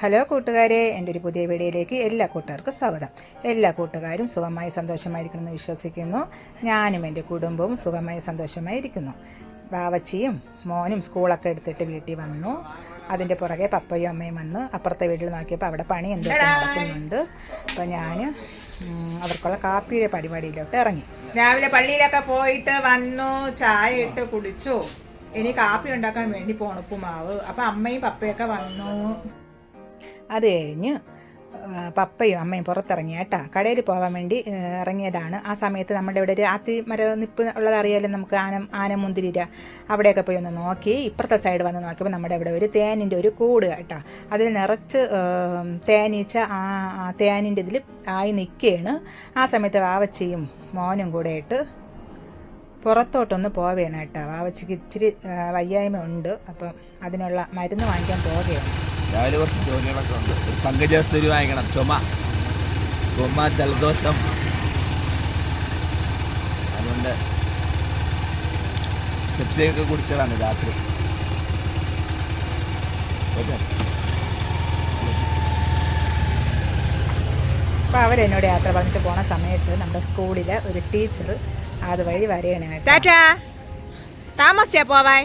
Hello കൂട്ടുകാരെ എന്റെ ഒരു പുതിയ വീഡിയോയിലേക്ക് എല്ലാ കൂട്ടുകാർക്കും സ്വാഗതം. എല്ലാ കൂട്ടുകാരും സുഖമായി സന്തോഷമായിരിക്കണമെന്ന് വിശ്വസിക്കുന്നു. ഞാനും എന്റെ കുടുംബവും സുഖമായി സന്തോഷമായിരിക്കുന്നു. ബാവച്ചിയും മോനും സ്കൂളൊക്കെ എടുത്തിട്ട് വീട്ടിൽ വന്നു. അതിന്റെ പുറകെ പപ്പയും അമ്മയും വന്ന് അപ്പുറത്തെ വീട്ടിൽ നോക്കിയപ്പോൾ അവിടെ പണി എന്തൊക്കെ നടക്കുന്നുണ്ട്. അപ്പോൾ ഞാൻ അവർക്കുള്ള കാപ്പിയുടെ പരിപാടിയിലോട്ട് ഇറങ്ങി. രാവിലെ പള്ളിയിലൊക്കെ പോയിട്ട് വന്നു ചായ ഇട്ട് കുടിച്ചു. ഇനി കാപ്പി ഉണ്ടാക്കാൻ വേണ്ടി പോണുപ്പുമാവ് അപ്പം അമ്മയും പപ്പയൊക്കെ വന്നു. അത് കഴിഞ്ഞ് പപ്പയും അമ്മയും പുറത്തിറങ്ങി കേട്ടാ. കടയിൽ പോകാൻ വേണ്ടി ഇറങ്ങിയതാണ്. ആ സമയത്ത് നമ്മുടെ ഇവിടെ ഒരു ആത്തി മര നിപ്പ് ഉള്ളത് അറിയാലും നമുക്ക് ആന ആനമുന്തിരിര അവിടെയൊക്കെ പോയി ഒന്ന് നോക്കി. ഇപ്പുറത്തെ സൈഡ് വന്ന് നോക്കിയപ്പോൾ നമ്മുടെ ഇവിടെ ഒരു തേനിന്റെ ഒരു കൂട് കേട്ടോ. അതിൽ നിറച്ച് തേനീച്ച ആ തേനിന്റെ ഇതിൽ ആയി നിൽക്കുകയാണ്. ആ സമയത്ത് വാവച്ചിയും മോനും കൂടെ ആയിട്ട് പുറത്തോട്ടൊന്ന് പോവുകയാണ് കേട്ടോ. വാവച്ചിക്ക് ഇച്ചിരി വയ്യായ്മ ഉണ്ട്. അപ്പം അതിനുള്ള മരുന്ന് വാങ്ങിക്കാൻ പോവുകയാണ്. രാവിലെ കുറച്ച് ജോലികളൊക്കെ ഉണ്ട്. ഒരു പങ്കജസ്തുരി വാങ്ങിക്കണം. ചുമ. ചുമ ജലദോഷം. അതുകൊണ്ട് പെപ്സിയൊക്കെ കുടിച്ചതാണ് രാത്രി. അപ്പോൾ അവരെന്നോട് യാത്ര പറഞ്ഞിട്ട് പോണ സമയത്ത് നമ്മുടെ സ്കൂളിലെ ഒരു ടീച്ചർ അതുവഴി വരെയാണ് കേട്ടോ. താമസിച്ചാ പോവാൻ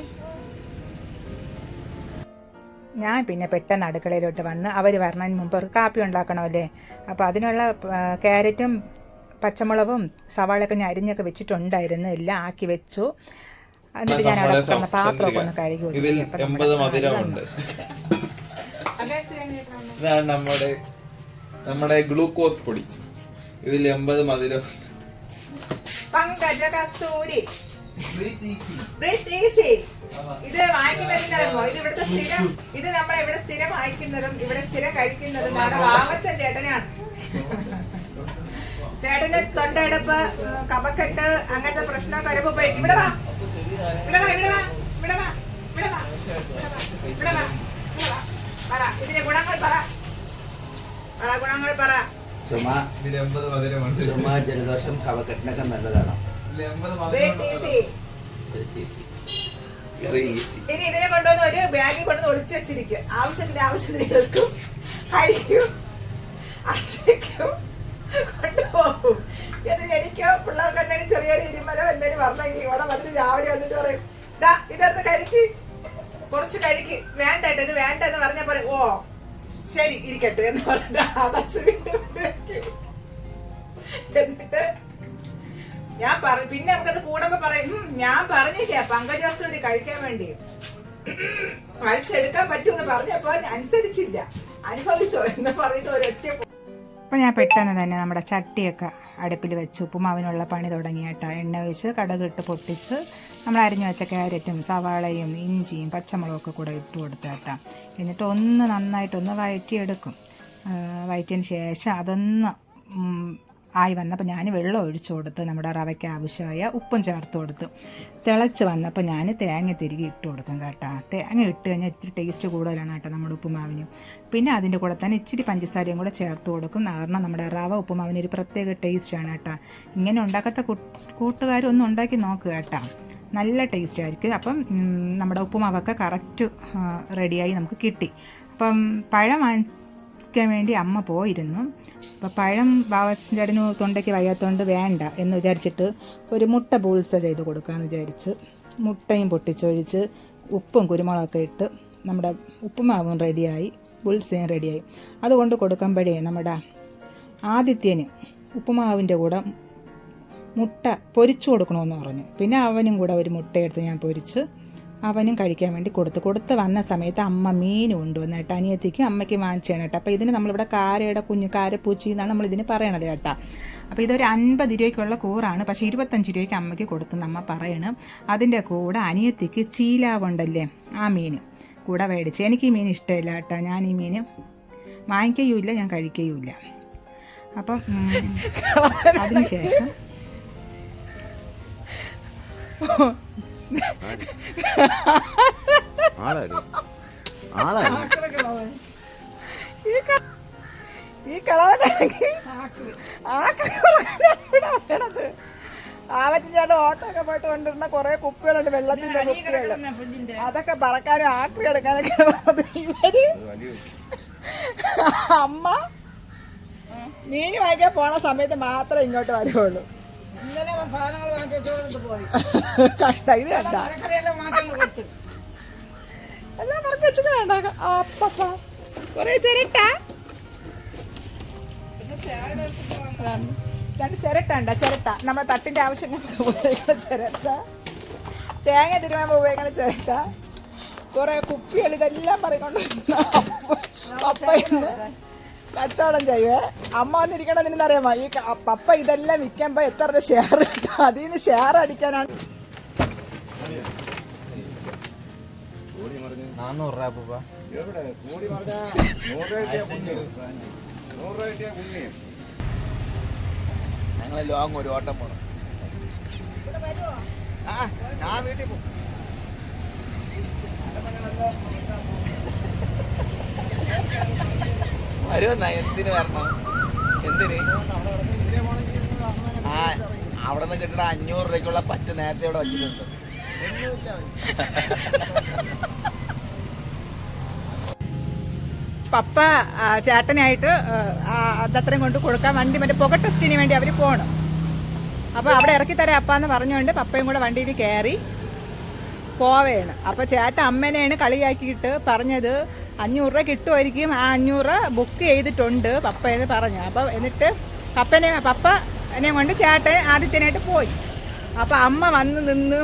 ഞാൻ പിന്നെ പെട്ടെന്ന് അടുക്കളയിലോട്ട് വന്ന് അവർ വരണതിന് മുമ്പ് ഒരു കാപ്പി ഉണ്ടാക്കണമല്ലേ? അപ്പോൾ അതിനുള്ള ക്യാരറ്റും പച്ചമുളകും സവാളയൊക്കെ ഞാൻ അരിഞ്ഞൊക്കെ വെച്ചിട്ടുണ്ടായിരുന്നു. എല്ലാം ആക്കി വെച്ചു. എന്നിട്ട് ഞാൻ അവിടെ കിടന്ന പാത്രമൊക്കെ ഒന്ന് കഴുകി വന്നു. ഇതാണ് നമ്മുടെ നമ്മുടെ ഗ്ലൂക്കോസ് പൊടി. ഇതിൽ എൺപത് മധുരം പങ്കജ കസ്തൂരി. ബ്രീത്ത് ഈസി ഇത് വാങ്ങിക്കുന്നതിനോ ഇത് ഇവിടുത്തെ സ്ഥിരം ഇത് നമ്മൾ ഇവിടെ സ്ഥിരം വാങ്ങിക്കുന്നതും ഇവിടെ സ്ഥിരം കഴിക്കുന്നതും ആണ് വാമച്ചൻ ചേട്ടനാണ്. ചേട്ടന് തൊണ്ടടുപ്പ് കപക്കെട്ട് അങ്ങനത്തെ പ്രശ്നം കരുമ്പ് പോയി ഇവിടെ വാ. ഇവിടെ വാ ഇവിടെ വാ ഇവിടെ വാ ഇവിടെ വാ. ഇവിടെ വാ പറ. ഇതിന്റെ ഗുണങ്ങൾ പറ. പറ ഗുണങ്ങൾ പറ. ചുമ ചുമ ജലദോഷം കവക്കെട്ടിനൊക്കെ നല്ലതാണ്. ഇനി ഇതിനെ കൊണ്ടുവന്ന് ഒരു ബാഗിൽ കൊണ്ടുവന്ന് ഒളിച്ചു വെച്ചിരിക്കും. ആവശ്യത്തിന് ആവശ്യത്തിന് എടുക്കും. കഴിക്കും. അടച്ചിരിക്കും കൊണ്ടുപോകും. എന്നിട്ട് എനിക്കോ പിള്ളേർക്ക് എന്തെങ്കിലും ചെറിയൊരു ഇരുമലോ എന്തെങ്കിലും പറഞ്ഞെങ്കിൽ ഇവിടെ വന്നിട്ട് രാവിലെ വന്നിട്ട് പറയും ദാ ഇതെടുത്ത് കഴിക്ക് കുറച്ച് കഴിക്ക് വേണ്ട ഇത് വേണ്ട എന്ന് പറഞ്ഞാൽ പറയും ഓ ശരി ഇരിക്കട്ടെ എന്ന് പറഞ്ഞിട്ട് ബസ് വീണ്ടും എന്നിട്ട് ഞാൻ പറഞ്ഞു പിന്നെ നമുക്കത് കൂടുമ്പോ പറയും "ഉം, ഞാൻ പറഞ്ഞില്ല ഒരു കഴിക്കാൻ വേണ്ടി. വലിച്ചെടുക്കാൻ പറ്റുമെന്ന് പറഞ്ഞപ്പോ അനുസരിച്ചില്ല. അനുഭവിച്ചോ എന്ന് പറഞ്ഞിട്ട് ഒരൊറ്റ അപ്പോൾ ഞാൻ പെട്ടെന്ന് തന്നെ നമ്മുടെ ചട്ടിയൊക്കെ അടുപ്പിൽ വെച്ച്. ഉപ്പുമാവിനുള്ള പണി തുടങ്ങി കേട്ടോ എണ്ണ ഒഴിച്ച് കടകിട്ട് പൊട്ടിച്ച് നമ്മൾ അരിഞ്ഞു വെച്ച ക്യാരറ്റും സവാളയും ഇഞ്ചിയും പച്ചമുളകൊക്കെ കൂടെ ഇട്ട് കൊടുത്ത് കേട്ടോ എന്നിട്ട് ഒന്ന് നന്നായിട്ടൊന്ന് വയറ്റിയെടുക്കും. വയറ്റിയതിന് ശേഷം അതൊന്ന് ആയി വന്നപ്പോൾ ഞാൻ വെള്ളം ഒഴിച്ചു കൊടുത്ത് നമ്മുടെ റവയ്ക്ക് ആവശ്യമായ ഉപ്പും ചേർത്ത് കൊടുത്തു തിളച്ച് വന്നപ്പോൾ ഞാൻ തേങ്ങ തിരികെ ഇട്ട് കൊടുക്കും കേട്ടോ. തേങ്ങ ഇട്ട് കഴിഞ്ഞാൽ ഇത്തിരി ടേസ്റ്റ് കൂടുതലാണ് കേട്ടോ നമ്മുടെ ഉപ്പുമാവിന്. പിന്നെ അതിന്റെ കൂടെ തന്നെ ഇച്ചിരി പഞ്ചസാരയും കൂടെ ചേർത്ത് കൊടുക്കും. കാരണം നമ്മുടെ റവ ഉപ്പുമാവിന് ഒരു പ്രത്യേക ടേസ്റ്റാണ് കേട്ടോ. ഇങ്ങനെ ഉണ്ടാക്കാത്ത കൂട്ടുകാരൊന്നും ഉണ്ടാക്കി നോക്കുക കേട്ടോ. നല്ല ടേസ്റ്റ് ആയിരിക്കും. അപ്പം നമ്മുടെ ഉപ്പുമാവൊക്കെ കറക്റ്റ് റെഡിയായി നമുക്ക് കിട്ടി. അപ്പം പഴം വാങ്ങിക്കാൻ വേണ്ടി അമ്മ പോയിരുന്നു. അപ്പോൾ പഴം ചേട്ടന് തൊണ്ടയ്ക്ക് വയ്യാത്തതുകൊണ്ട് വേണ്ട എന്ന് വിചാരിച്ചിട്ട് ഒരു മുട്ട ബൂൾസ ചെയ്ത് കൊടുക്കാമെന്ന് വിചാരിച്ച് മുട്ടയും പൊട്ടിച്ചൊഴിച്ച് ഉപ്പും കുരുമുളകൊക്കെ ഇട്ട് നമ്മുടെ ഉപ്പുമാവും റെഡിയായി ബുൾസയും റെഡിയായി. അതുകൊണ്ട് കൊടുക്കുമ്പോഴേ നമ്മുടെ ആദിത്യന് ഉപ്പുമാവിന്റെ കൂടെ മുട്ട പൊരിച്ചു കൊടുക്കണമെന്ന് പറഞ്ഞു. പിന്നെ അവനും കൂടെ ഒരു മുട്ടയെടുത്ത് ഞാൻ പൊരിച്ച് അവനും കഴിക്കാൻ വേണ്ടി കൊടുത്തു. കൊടുത്ത് വന്ന സമയത്ത് അമ്മ മീൻ കൊണ്ടുവന്ന് കേട്ടോ അനിയത്തിക്കും അമ്മയ്ക്ക് വാങ്ങിച്ചാണ് കേട്ടോ. അപ്പോൾ ഇതിന് നമ്മളിവിടെ കാരയുടെ കുഞ്ഞു കാരപ്പൂച്ചി എന്നാണ് നമ്മൾ ഇതിന് പറയണത് കേട്ടോ. അപ്പോൾ ഇതൊരു അൻപത് രൂപയ്ക്കുള്ള കൂറാണ്. പക്ഷേ ഇരുപത്തഞ്ച് രൂപയ്ക്ക് അമ്മയ്ക്ക് കൊടുത്തെന്ന് അമ്മ പറയണം. അതിന്റെ കൂടെ അനിയത്തിക്ക് ചീലാവുണ്ടല്ലേ ആ മീൻ കൂടെ മേടിച്ച്. എനിക്ക് ഈ മീൻ ഇഷ്ടമില്ല കേട്ടോ. ഞാൻ ഈ മീൻ വാങ്ങിക്കുകയുമില്ല ഞാൻ കഴിക്കുകയുമില്ല അപ്പം അതിന് ശേഷം ആളാരും ആളാരും ഈ കളവനാണെങ്കിൽ പറയണത് ആവച്ചൻ ചേട്ടൻ ഓട്ടോ ഒക്കെ പോയിട്ട് കൊണ്ടിരുന്ന കുറെ കുപ്പികളുണ്ട് വെള്ളത്തിന്റെ കുപ്പികൾ അതൊക്കെ പറക്കാനും ആക്രി എടുക്കാനൊക്കെ ഇവർ അമ്മ നീ വാങ്ങിക്കാൻ പോണ സമയത്ത് മാത്രമേ ഇങ്ങോട്ട് വരുള്ളൂ കണ്ട ഇത് കണ്ട എല്ലാം പറക്കി വെച്ചിട്ട് വേണ്ട. അപ്പപ്പ കൊറേ ചിരട്ട. രണ്ട് ചിരട്ട ഉണ്ട്. ചിരട്ട. നമ്മുടെ തട്ടിന്റെ ആവശ്യങ്ങൾക്ക് ഉപയോഗിക്കുന്ന ചിരട്ട. തേങ്ങ തിരുമാൻ ഉപയോഗിക്കുന്ന ചിരട്ട. കുറെ കുപ്പികൾ ഇതെല്ലാം പറയുന്നുണ്ട്. അപ്പ ഇന്ന് കച്ചവടം ചെയ്യേ. അമ്മ വന്നിരിക്കണത് നിന്നറിയാമോ ഈ പപ്പ ഇതെല്ലാം വിൽക്കുമ്പോ എത്ര രൂപ ഷെയർ കിട്ടും അതിൽ നിന്ന് ഷെയർ അടിക്കാനാണ്. നാന്നൂറ് രൂപ പൂപ്പ ഞങ്ങൾ ലോങ് ഒരു ഓട്ടം പോണം. ആ ഞാൻ വീട്ടിൽ പോകും വരുമെന്നാ എന്തിന് വരണം? ആ അവിടെ നിന്ന് കിട്ടുന്ന അഞ്ഞൂറ് രൂപയ്ക്കുള്ള പറ്റ് നേരത്തെ ഇവിടെ വച്ചിട്ടുണ്ട്. പപ്പ ചേട്ടനായിട്ട് അതത്രയും കൊണ്ട് കൊടുക്കാൻ വണ്ടി മറ്റേ പുക ടെസ്റ്റിന് വേണ്ടി അവർ പോകണം അപ്പോൾ അവിടെ ഇറക്കി തരാം അപ്പാന്ന് പറഞ്ഞുകൊണ്ട് പപ്പയും കൂടെ വണ്ടിയിൽ കയറി. പോവേണ്. അപ്പോൾ ചേട്ടൻ അമ്മേനെയാണ് കളിയാക്കിയിട്ട് പറഞ്ഞത് അഞ്ഞൂറ് രൂപ കിട്ടുമായിരിക്കും ആ അഞ്ഞൂറ് ബുക്ക് ചെയ്തിട്ടുണ്ട് പപ്പ എന്ന് പറഞ്ഞു. അപ്പോൾ എന്നിട്ട് പപ്പനെ പപ്പ എന്നെ കൊണ്ട് ചേട്ടൻ ആദ്യത്തിനായിട്ട് പോയി. അപ്പോൾ അമ്മ വന്ന് നിന്ന്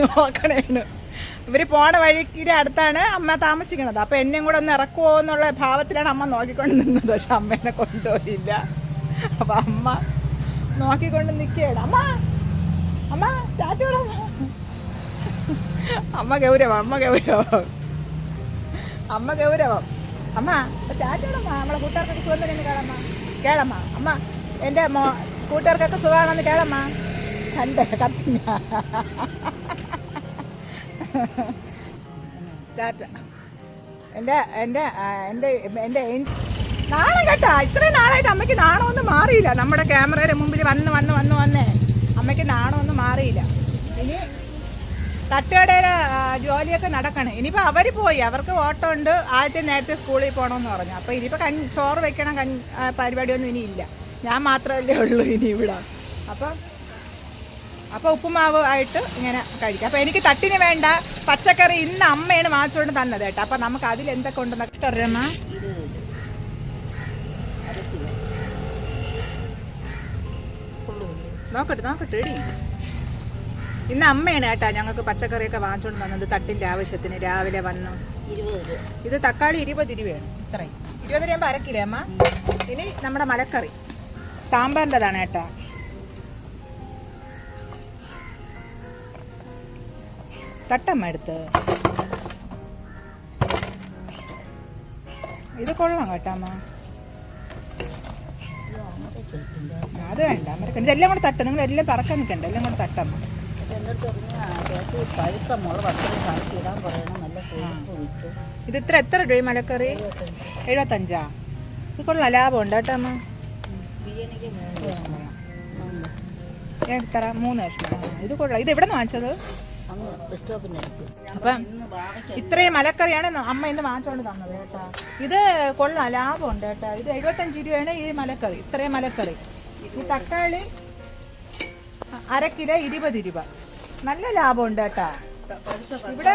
നോക്കണേണ്. ഇവർ പോണ വഴിക്കിന്റെ അടുത്താണ് അമ്മ താമസിക്കുന്നത് അപ്പോൾ എന്നെയും കൂടെ ഒന്ന് ഇറക്കുമോ എന്നുള്ള ഭാവത്തിലാണ് അമ്മ നോക്കിക്കൊണ്ട് നിന്നത്. പക്ഷെ അമ്മേനെ കൊണ്ടുപോയില്ല. അപ്പം അമ്മ നോക്കിക്കൊണ്ട് നിൽക്കുകയാണ് അമ്മ അമ്മ ടാറ്റോടാ അമ്മ ഗൗരവം അമ്മ ഗൗരവം. അമ്മ ഗൗരവം. അമ്മ ടാറ്റോടമ്മ നമ്മളെ കൂട്ടുകാർക്കൊക്കെ സുഖം തന്നെ കേളമ്മ. കേളമ്മ അമ്മ എന്റെ മോ കൂട്ടുകാർക്കൊക്കെ സുഖമാണെന്ന് കേളമ്മ. ചണ്ട കത്തിങ്ങ ടാറ്റ എന്റെ എന്റെ എന്റെ എന്റെ നാണം കേട്ടാ. ഇത്രയും നാളായിട്ട് അമ്മയ്ക്ക് നാണമൊന്നും മാറിയില്ല. നമ്മുടെ ക്യാമറയുടെ മുമ്പിൽ വന്ന് വന്ന് വന്ന് വന്നേ. അമ്മയ്ക്ക് നാണമൊന്നും മാറിയില്ല. ഇനി തട്ടുകടയിലെ ജോലിയൊക്കെ നടക്കണം. ഇനിയിപ്പോൾ അവർ പോയി. അവർക്ക് ഓട്ടം ഉണ്ട് ആദ്യത്തെ നേരത്തെ സ്കൂളിൽ പോകണമെന്ന് പറഞ്ഞു. അപ്പോൾ ഇനിയിപ്പോൾ കഞ്ഞി ചോറ് വെക്കണം ആ, പരിപാടിയൊന്നും ഇനിയില്ല ഞാൻ മാത്രമല്ലേ ഉള്ളൂ ഇനി ഇവിടെ. അപ്പം അപ്പോൾ ഉപ്പുമാവ് ആയിട്ട് ഇങ്ങനെ കഴിക്കാം. അപ്പോൾ എനിക്ക് തട്ടിന് വേണ്ട പച്ചക്കറി ഇന്ന് അമ്മയാണ് വാങ്ങിച്ചുകൊണ്ട് തന്നത് കേട്ടോ. അപ്പോൾ നമുക്ക് അതിൽ എന്തൊക്കെ ഉണ്ടെന്നൊക്കെ തരമ്മ നോക്കട്ടെ നോക്കട്ടെ എടി. ഇന്ന് അമ്മയാണ് കേട്ടാ ഞങ്ങൾക്ക് പച്ചക്കറിയൊക്കെ വാങ്ങിച്ചുകൊണ്ട് വന്നത് തട്ടിന്റെ ആവശ്യത്തിന്. രാവിലെ വന്നു. ഇത് തക്കാളി ഇരുപത് രൂപയാണ്. ഇത്രയും. ഇരുപത് രൂപ അരക്കില്ലേ അമ്മ. ഇനി നമ്മുടെ മലക്കറി. സാമ്പാറിന്റെതാണ് കേട്ടാ. തട്ടമ്മ എടുത്ത്. ഇത് കൊള്ളാം കേട്ടമ്മ അത് വേണ്ട അമ്മ ഇതെല്ലാം കൂടെ തട്ട്. നിങ്ങൾ എല്ലാം പറക്കാൻ നിൽക്കണ്ട. എല്ലാം കൂടെ തട്ടമ്മ. പഴുത്ത മുളക് അത്രയും കണക്കി ഇടാൻ പറയണം. നല്ല കൊഴുപ്പ് വിറ്റ് ഇത് ഇത്ര എത്ര രൂപ മലക്കറി? എഴുപത്തഞ്ചാ? ഇത് കൊള്ളാം. ലാഭമുണ്ട് കേട്ടോ അമ്മ? ബിരിയാണിക്ക് ഞാൻ മൂന്ന് ലക്ഷം ഇത് കൊള്ളാം. ഇത് എവിടെ നിന്ന് വാങ്ങിച്ചത് അപ്പം ഇത്രയും മലക്കറിയാണ് അമ്മ ഇന്ന് വാങ്ങിച്ചോണ്ട് തന്നത് കേട്ടോ. ഇത് കൊള്ളാം. ലാഭമുണ്ട് കേട്ടോ. ഇത് എഴുപത്തഞ്ച് രൂപയാണ് ഈ മലക്കറി. ഇത്രയും മലക്കറി. ഈ തക്കാളി അര കിലോ ഇരുപത് രൂപ. നല്ല ലാഭമുണ്ട് കേട്ടോ. ഇവിടെ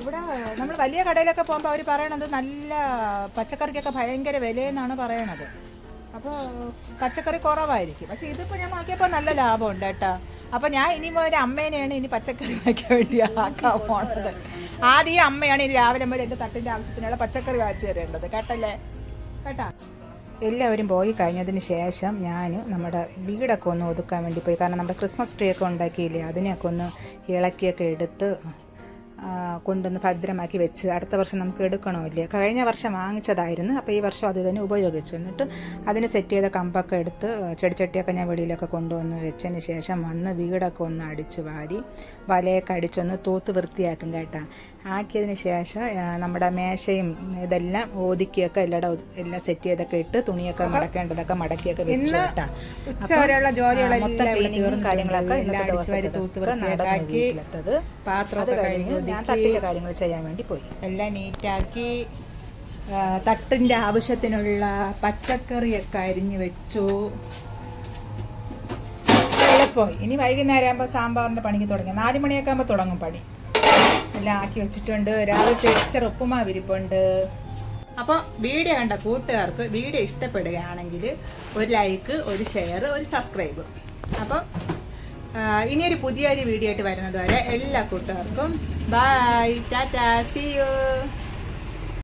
ഇവിടെ നമ്മൾ വലിയ കടയിലൊക്കെ പോകുമ്പോൾ അവർ പറയണത് നല്ല പച്ചക്കറിക്കൊക്കെ ഭയങ്കര വിലയെന്നാണ് പറയണത്. അപ്പോൾ പച്ചക്കറി കുറവായിരിക്കും. പക്ഷെ ഇതിപ്പോൾ ഞാൻ നോക്കിയപ്പോൾ നല്ല ലാഭമുണ്ട് കേട്ടോ. അപ്പോൾ ഞാൻ ഇനി മുതൽ അമ്മേനെയാണ് ഇനി പച്ചക്കറി വാങ്ങിക്കാൻ വേണ്ടി ആക്കാൻ പോണത്. ആദ്യം അമ്മയാണ് ഇനി രാവിലെ മുതൽ എന്റെ തട്ടിന്റെ ആവശ്യത്തിനുള്ള പച്ചക്കറി വാങ്ങിച്ചു തരേണ്ടത്. കേട്ടല്ലേ? കേട്ടാ? എല്ലാവരും പോയി കഴിഞ്ഞതിന് ശേഷം ഞാൻ നമ്മുടെ വീടൊക്കെ ഒന്ന് ഒതുക്കാൻ വേണ്ടി പോയി. കാരണം നമ്മുടെ ക്രിസ്മസ് ട്രീ ഒക്കെ ഉണ്ടാക്കിയില്ലേ അതിനെയൊക്കെ ഒന്ന് ഇളക്കിയൊക്കെ എടുത്ത് കൊണ്ടുവന്ന് ഭദ്രമാക്കി വെച്ച് അടുത്ത വർഷം നമുക്ക് എടുക്കണമില്ലേ? കഴിഞ്ഞ വർഷം വാങ്ങിച്ചതായിരുന്നു. അപ്പോൾ ഈ വർഷം അത് തന്നെ ഉപയോഗിച്ചു. എന്നിട്ട് അതിന് സെറ്റ് ചെയ്ത കമ്പൊക്കെ എടുത്ത് ചെടിച്ചട്ടിയൊക്കെ ഞാൻ വെളിയിലൊക്കെ കൊണ്ടുവന്ന് വെച്ചതിന് ശേഷം വന്ന് വീടൊക്കെ ഒന്ന് അടിച്ച് വാരി വലയൊക്കെ അടിച്ചൊന്ന് തൂത്ത് വൃത്തിയാക്കും കേട്ടാ. ആക്കിയതിന് ശേഷം നമ്മുടെ മേശയും ഇതെല്ലാം ഒതുക്കിയൊക്കെ എല്ലായിടെ എല്ലാം സെറ്റ് ചെയ്തൊക്കെ ഇട്ട് തുണിയൊക്കെ മടക്കേണ്ടതൊക്കെ മടക്കിയൊക്കെ വെച്ച് കേട്ടാ. ഉച്ച വരെയുള്ള ജോലികളെല്ലാം ക്ലീനിങ്ങും കാര്യങ്ങളൊക്കെ ഇന്നത്തെ പാത്രമൊക്കെ ഞാൻ കാര്യങ്ങൾ ചെയ്യാൻ വേണ്ടി പോയി. എല്ലാം നീറ്റാക്കി തട്ടിന്റെ തട്ടിന്റെ ആവശ്യത്തിനുള്ള പച്ചക്കറിയൊക്കെ അരിഞ്ഞു വെച്ചു. എളുപ്പമായി ഇനി വൈകുന്നേരം ആകുമ്പോൾ സാമ്പാറിന്റെ പണിക്ക് തുടങ്ങി. നാല് മണിയൊക്കെ ആകുമ്പോൾ തുടങ്ങും പണി. എല്ലാം ആക്കി വെച്ചിട്ടുണ്ട്. രാവിലത്തെ ഇച്ചിരി ഉപ്പുമാവ് ഇരിപ്പുണ്ട് അപ്പോൾ വീഡിയോ കണ്ട കൂട്ടുകാർക്ക് വീഡിയോ ഇഷ്ടപ്പെടുകയാണെങ്കിൽ ഒരു ലൈക്ക് ഒരു ഷെയർ ഒരു സബ്സ്ക്രൈബ് അപ്പം ഇനിയൊരു പുതിയൊരു വീഡിയോ ആയിട്ട് വരുന്നത് വരെ എല്ലാ കൂട്ടുകാർക്കും ബൈ ടാറ്റാ. C U